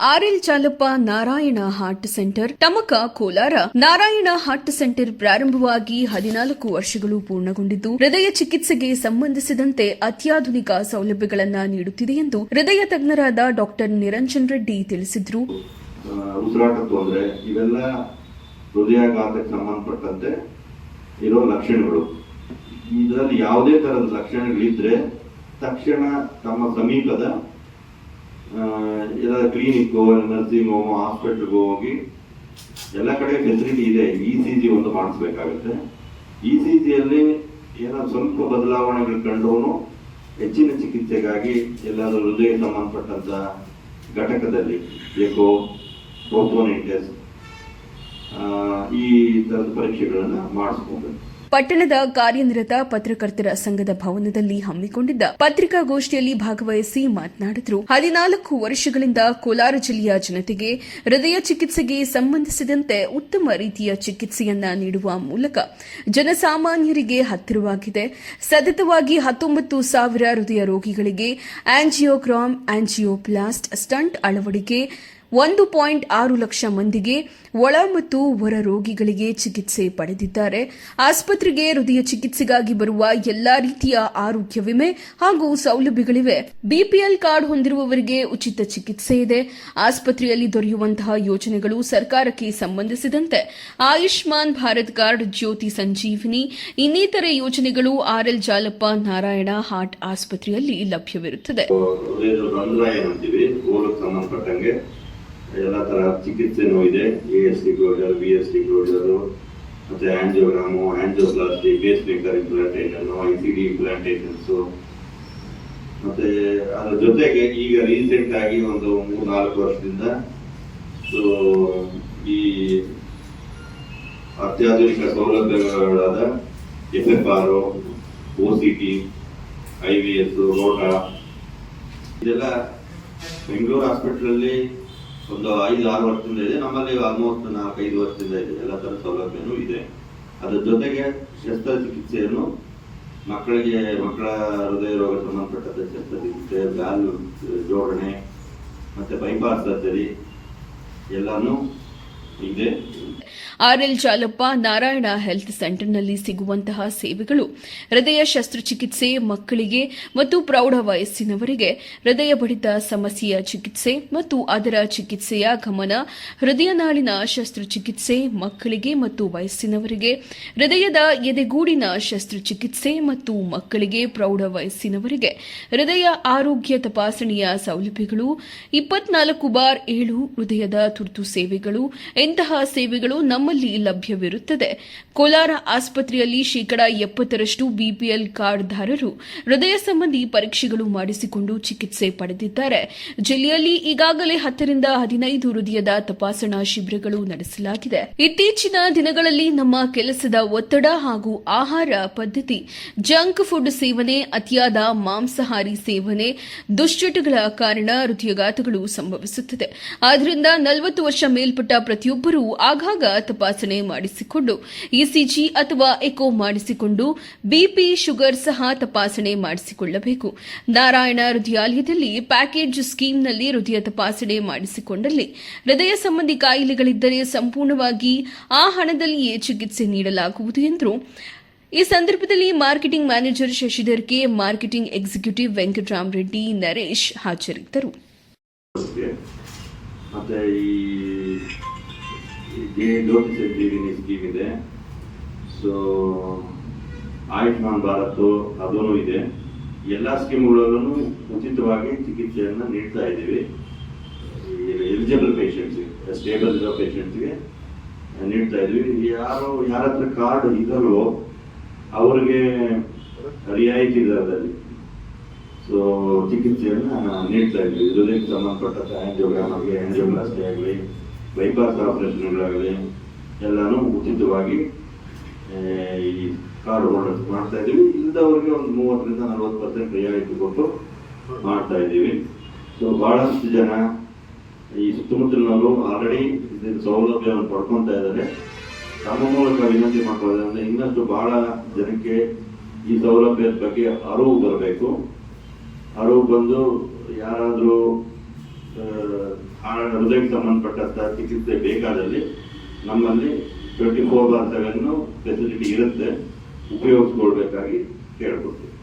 RL Jalappa Narayana heart centre, Tamaka Kolar. Narayana heart centre ಪ್ರಾರಂಭವಾಗಿ ಹದಿನಾಲ್ಕು ವರ್ಷಗಳು ಪೂರ್ಣಗೊಂಡಿದ್ದು, ಹೃದಯ ಚಿಕಿತ್ಸೆಗೆ ಸಂಬಂಧಿಸಿದಂತೆ ಅತ್ಯಾಧುನಿಕ ಸೌಲಭ್ಯಗಳನ್ನು ನೀಡುತ್ತಿದೆ ಎಂದು ಹೃದಯ ತಜ್ಞರಾದ ಡಾಕ್ಟರ್ ನಿರಂಜನ್ ರೆಡ್ಡಿ ತಿಳಿಸಿದರು. ಸಂಬಂಧಪಟ್ಟಂತೆ ಇರೋ ಲಕ್ಷಣಗಳು. ಇದರಲ್ಲಿ ಯಾವುದೇ ತರದ ಲಕ್ಷಣಗಳಿದ್ರೆ ತಕ್ಷಣ ತಮ್ಮ ಸಮೀಪದ ಎಲ್ಲ ಕ್ಲಿನಿಕ್ಕು ನರ್ಸಿಂಗ್ ಹೋಮು ಹಾಸ್ಪಿಟ್ಲ್ಗೋ ಹೋಗಿ ಎಲ್ಲ ಕಡೆ ಫೆಸಿಲಿಟಿ ಇದೆ. ಇ ಸಿ ಜಿ ಒಂದು ಮಾಡಿಸ್ಬೇಕಾಗುತ್ತೆ. ಇ ಸಿ ಜಿಯಲ್ಲಿ ಏನೋ ಸ್ವಲ್ಪ ಬದಲಾವಣೆಗಳು ಕಂಡ್ರೂ ಹೆಚ್ಚಿನ ಚಿಕಿತ್ಸೆಗಾಗಿ ಎಲ್ಲಾದರೂ ಹೃದಯ ಸಂಬಂಧಪಟ್ಟಂತ ಘಟಕದಲ್ಲಿ ಏಕೋ ಪ್ರೋಟೋನಿಟಸ್ ಈ ಥರದ ಪರೀಕ್ಷೆಗಳನ್ನು ಮಾಡಿಸ್ಬೋದು ಪಟ್ಟಣದ ಕಾರ್ಯನಿರತ ಪತ್ರಕರ್ತರ ಸಂಘದ ಭವನದಲ್ಲಿ ಹಮ್ಮಿಕೊಂಡಿದ್ದ ಪತ್ರಿಕಾಗೋಷ್ಠಿಯಲ್ಲಿ ಭಾಗವಹಿಸಿ ಮಾತನಾಡಿದರು. ಹದಿನಾಲ್ಕು ವರ್ಷಗಳಿಂದ ಕೋಲಾರ ಜಿಲ್ಲೆಯ ಜನತೆಗೆ ಹೃದಯ ಚಿಕಿತ್ಸೆಗೆ ಸಂಬಂಧಿಸಿದಂತೆ ಉತ್ತಮ ರೀತಿಯ ಚಿಕಿತ್ಸೆಯನ್ನ ನೀಡುವ ಮೂಲಕ ಜನಸಾಮಾನ್ಯರಿಗೆ ಹತ್ತಿರವಾಗಿದೆ. ಸತತವಾಗಿ ಹತ್ತೊಂಬತ್ತು ಸಾವಿರ ಹೃದಯ ರೋಗಿಗಳಿಗೆ ಆಂಜಿಯೋಗ್ರಾಮ್ ಆಂಜಿಯೋಪ್ಲಾಸ್ಟ್ ಸ್ಟಂಟ್ ಅಳವಡಿಕೆ ಒಂದು ಪಾಯಿಂಟ್ ಆರು ಲಕ್ಷ ಮಂದಿಗೆ ಒಳ ಮತ್ತು ಹೊರ ರೋಗಿಗಳಿಗೆ ಚಿಕಿತ್ಸೆ ಪಡೆದಿದ್ದಾರೆ. ಆಸ್ಪತ್ರೆಗೆ ಹೃದಯ ಚಿಕಿತ್ಸೆಗಾಗಿ ಬರುವ ಎಲ್ಲಾ ರೀತಿಯ ಆರೋಗ್ಯ ವಿಮೆ ಹಾಗೂ ಸೌಲಭ್ಯಗಳಿವೆ. ಬಿಪಿಎಲ್ ಕಾರ್ಡ್ ಹೊಂದಿರುವವರಿಗೆ ಉಚಿತ ಚಿಕಿತ್ಸೆ ಇದೆ. ಆಸ್ಪತ್ರೆಯಲ್ಲಿ ದೊರೆಯುವಂತಹ ಯೋಜನೆಗಳು ಸರ್ಕಾರಕ್ಕೆ ಸಂಬಂಧಿಸಿದಂತೆ ಆಯುಷ್ಮಾನ್ ಭಾರತ್ ಕಾರ್ಡ್, ಜ್ಯೋತಿ ಸಂಜೀವಿನಿ, ಇನ್ನಿತರೆ ಯೋಜನೆಗಳು ಆರ್ಎಲ್ ಜಾಲಪ್ಪ, ನಾರಾಯಣ ಹಾರ್ಟ್ ಆಸ್ಪತ್ರೆಯಲ್ಲಿ ಲಭ್ಯವಿರುತ್ತದೆ. ಎಲ್ಲ ತರ ಚಿಕಿತ್ಸೆನೂ ಇದೆ A S T closure B S T closure ಮತ್ತೆ angiogram angioplasty pacemaker implantation I C D implantations ಮತ್ತೆ ಅದರ ಜೊತೆಗೆ ಈಗ ರೀಸೆಂಟ್ ಆಗಿ ಒಂದು ಮೂರು ನಾಲ್ಕು ವರ್ಷದಿಂದ ಸೊ, ಈ ಅತ್ಯಾಧುನಿಕ ಸೌಲಭ್ಯಗಳಾದ F F R O C T I V S rota ಇದೆಲ್ಲ ಬೆಂಗಳೂರು ಹಾಸ್ಪಿಟಲಲ್ಲಿ ಒಂದು ಐದು, ಆರು ವರ್ಷದಿಂದ ಇದೆ. ನಮ್ಮಲ್ಲಿ ಆಲ್ಮೋಸ್ಟ್ ನಾಲ್ಕೈದು ವರ್ಷದಿಂದ ಇದೆ. ಎಲ್ಲ ಥರ ಸೌಲಭ್ಯನೂ ಇದೆ. ಅದ್ರ ಜೊತೆಗೆ ಶಸ್ತ್ರಚಿಕಿತ್ಸೆಯನ್ನು ಮಕ್ಕಳಿಗೆ, ಮಕ್ಕಳ ಹೃದಯ ರೋಗ ಸಂಬಂಧಪಟ್ಟಂತ ಶಸ್ತ್ರಚಿಕಿತ್ಸೆ ಬ್ಯಾಲ್ ಜೋಡಣೆ, ಮತ್ತೆ ಬೈಪಾಸ್ ಸರ್ಜರಿ ಎಲ್ಲಾನು ಇದೆ. ಆರ್ಎಲ್ ಚಾಲಪ್ಪ ನಾರಾಯಣ ಹೆಲ್ತ್ ಸೆಂಟರ್ನಲ್ಲಿ ಸಿಗುವಂತಹ ಸೇವೆಗಳು ಹೃದಯ ಶಸ್ತ್ರಚಿಕಿತ್ಸೆ ಮಕ್ಕಳಿಗೆ ಮತ್ತು ಪ್ರೌಢ ವಯಸ್ಸಿನವರಿಗೆ ಹೃದಯ ಬಡಿತ ಸಮಸ್ಯೆಯ ಚಿಕಿತ್ಸೆ ಮತ್ತು ಅದರ ಚಿಕಿತ್ಸೆಯ ಗಮನ ಹೃದಯನಾಳಿನ ಶಸ್ತ್ರಚಿಕಿತ್ಸೆ ಮಕ್ಕಳಿಗೆ ಮತ್ತು ವಯಸ್ಸಿನವರಿಗೆ, ಹೃದಯದ ಎದೆಗೂಡಿನ ಶಸ್ತ್ರಚಿಕಿತ್ಸೆ ಮತ್ತು ಮಕ್ಕಳಿಗೆ ಪ್ರೌಢ ವಯಸ್ಸಿನವರಿಗೆ, ಹೃದಯ ಆರೋಗ್ಯ ತಪಾಸಣೆಯ ಸೌಲಭ್ಯಗಳು, ಇಪ್ಪತ್ನಾಲ್ಕು ಬಾರ್ ಏಳು ಹೃದಯದ ತುರ್ತು ಸೇವೆಗಳು ಇಂತಹ ಸೇವೆಗಳು ನಮ್ಮಲ್ಲಿ ಲಭ್ಯವಿರುತ್ತದೆ? ಕೋಲಾರ ಆಸ್ಪತ್ರೆಯಲ್ಲಿ ಶೇಕಡಾ ಎಪ್ಪತ್ತರಷ್ಟು ಬಿಪಿಎಲ್ ಕಾರ್ಡ್ದಾರರು ಹೃದಯ ಸಂಬಂಧಿ ಪರೀಕ್ಷೆಗಳು ಮಾಡಿಸಿಕೊಂಡು ಚಿಕಿತ್ಸೆ ಪಡೆದಿದ್ದಾರೆ. ಜಿಲ್ಲೆಯಲ್ಲಿ ಈಗಾಗಲೇ ಹತ್ತರಿಂದ ಹದಿನೈದು ಹೃದಯದ ತಪಾಸಣಾ ಶಿಬಿರಗಳು ನಡೆಸಲಾಗಿದೆ. ಇತ್ತೀಚಿನ ದಿನಗಳಲ್ಲಿ ನಮ್ಮ ಕೆಲಸದ ಒತ್ತಡ ಹಾಗೂ ಆಹಾರ ಪದ್ಧತಿ, ಜಂಕ್ ಫುಡ್ ಸೇವನೆ, ಅತಿಯಾದ ಮಾಂಸಾಹಾರಿ ಸೇವನೆ, ದುಶ್ಚಟಗಳ ಕಾರಣ ಹೃದಯಘಾತಗಳು ಸಂಭವಿಸುತ್ತದೆ. ಆದ್ದರಿಂದ ನಲವತ್ತು ವರ್ಷ ಮೇಲ್ಪಟ್ಟ ಪ್ರತಿಯೊಬ್ಬರೂ ಆಗಾಗ ತಪಾಸಣೆ ಮಾಡಿಸಿಕೊಂಡು, ಇಸಿಜಿ ಅಥವಾ ಎಕೋ ಮಾಡಿಸಿಕೊಂಡು, ಬಿಪಿ ಶುಗರ್ ಸಹ ತಪಾಸಣೆ ಮಾಡಿಸಿಕೊಳ್ಳಬೇಕು ನಾರಾಯಣ ಹೃದಯಾಲಯದಲ್ಲಿ ಪ್ಯಾಕೇಜ್ ಸ್ಕೀಮ್ನಲ್ಲಿ ಹೃದಯ ತಪಾಸಣೆ ಮಾಡಿಸಿಕೊಂಡಲ್ಲಿ ಹೃದಯ ಸಂಬಂಧಿ ಕಾಯಿಲೆಗಳಿದ್ದರೆ ಸಂಪೂರ್ಣವಾಗಿ ಆ ಹಣದಲ್ಲಿಯೇ ಚಿಕಿತ್ಸೆ ನೀಡಲಾಗುವುದು ಎಂದರು ಈ ಸಂದರ್ಭದಲ್ಲಿ marketing manager Shashidhar K, marketing executive Venkataram Reddy, Naresh ಹಾಜರಿದ್ದರು. ಮತ್ತೆ ಈ ಈ ಜ್ಯೋತಿ ಸಂಜೀವಿನಿ ಸ್ಕೀಮ್ ಇದೆ ಸೊ ಆಯುಷ್ಮಾನ್ ಭಾರತ್ ಅದೂ ಇದೆ. ಎಲ್ಲ ಸ್ಕೀಮ್ಗಳಲ್ಲೂ ಉಚಿತವಾಗಿ ಚಿಕಿತ್ಸೆಯನ್ನು ನೀಡ್ತಾ ಇದ್ದೀವಿ. ಎಲಿಜಿಬಲ್ ಪೇಷಂಟ್ಸ್ಗೆ ಸ್ಟೇಬಲ್ ಇರೋ ಪೇಷಂಟ್ಸ್ಗೆ ನೀಡ್ತಾ ಇದ್ವಿ ಯಾರು, ಯಾರ ಹತ್ರ ಕಾರ್ಡ್ ಇದಲ್ವೋ ಅವ್ರಿಗೆ ರಿಯಾಯಿತಿ ದರದಲ್ಲಿ ಸೊ ಚಿಕಿತ್ಸೆಯನ್ನು ನೀಡ್ತಾ ಇದ್ವಿ ಹೃದಯಕ್ಕೆ ಸಂಬಂಧಪಟ್ಟ ಆ್ಯಂಜಿಯೋಗ್ರಾಮ್ ಆಗಲಿ ಆಂಜಿಯೋಪ್ಲಾಸ್ಟಿ ಆಗಲಿ ಬೈಪಾಸ್ ಆಪರೇಷನ್ಗಳಾಗಲಿ ಎಲ್ಲಾನು ಉಚಿತವಾಗಿ ಈ ಕಾರ್ಡ್ ಹೋಲ್ಡರ್ಸ್ ಮಾಡ್ತಾ ಇದೀವಿ. ಇಲ್ಲದವ್ರಿಗೆ ಒಂದು ಮೂವತ್ತರಿಂದ ನಲವತ್ತು ಪರ್ಸೆಂಟ್ ರಿಯಾಯಿತಿ ಕೊಟ್ಟು ಮಾಡ್ತಾ ಇದ್ದೀವಿ ಸೊ ಬಹಳಷ್ಟು ಜನ ಈ ಸುತ್ತಮುತ್ತಲಿನಲ್ಲೂ ಆಲ್ರೆಡಿ ಇದರ ಸೌಲಭ್ಯವನ್ನು ಪಡ್ಕೊತಾ ಇದ್ದಾರೆ. ತಮ್ಮ ಮೂಲಕ ವಿನಂತಿ ಮಾಡ್ಕೊಳ್ಳೋದ್ರಿಂದ ಇನ್ನಷ್ಟು ಬಹಳ ಜನಕ್ಕೆ ಈ ಸೌಲಭ್ಯದ ಬಗ್ಗೆ ಅರಿವು ಬರಬೇಕು. ಅರಿವು ಬಂದು ಯಾರಾದರೂ ಹೃದಯಕ್ಕೆ ಸಂಬಂಧಪಟ್ಟಂತಹ ಚಿಕಿತ್ಸೆ ಬೇಕಾದಲ್ಲಿ ನಮ್ಮಲ್ಲಿ twenty four by seven facility ಇರುತ್ತೆ. ಉಪಯೋಗಿಸ್ಕೊಳ್ಬೇಕಾಗಿ ಕೇಳ್ಕೊಡ್ತೀವಿ.